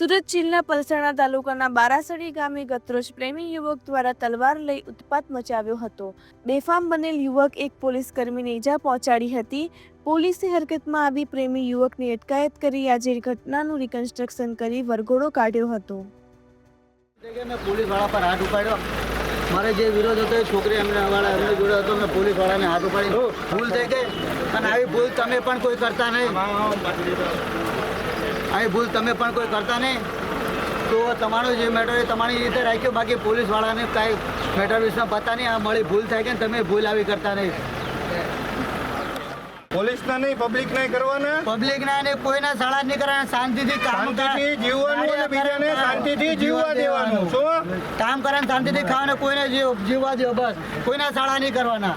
સુરત જિલ્લા પલસાણા તાલુકાના બારાસડી ગામે ગતરોજ પ્રેમી યુવક દ્વારા તલવાર લઈ ઉત્પાત મચાવ્યો હતો. બેફામ બનેલ યુવક એક પોલીસ કર્મીને ઈજા પહોંચાડી હતી. પોલીસે હરકતમાં આવી પ્રેમી યુવકની અટકાયત કરી આજે ઘટનાનું રિકન્સ્ટ્રક્શન કરી વરઘોડો કાઢ્યો હતો. મેં મારે જે વિરોધ હતો એ છોકરી એમને વાળા એમને જોડે હતો, મેં પોલીસ વાળાને હાથ ઉપાડી. ભૂલ થઈ ગઈ અને આવી ભૂલ તમે પણ કોઈ કરતા નહીં. આવી ભૂલ તમે પણ કોઈ કરતા નહીં. તો તમારો જે મેટર એ તમારી રીતે રાખ્યો. બાકી પોલીસ વાળાને કાંઈ મેટર વિશે પતા નહીં. આ મળી ભૂલ થાય કે તમે ભૂલ આવી કરતા નહીં. પોલીસના નહીં પબ્લિકના કરવાના? પબ્લિક ના ને કોઈના શાળા નહીં કરવાના. શાંતિથી કામ શાંતિથી જીવવાનું અને બીજાને શાંતિથી જીવવા દેવાનું. શું? કામ કરવાનું શાંતિથી ખાવાને કોઈને જીવ- જીવવા દેવો બસ. કોઈના શાળા નહીં કરવાના.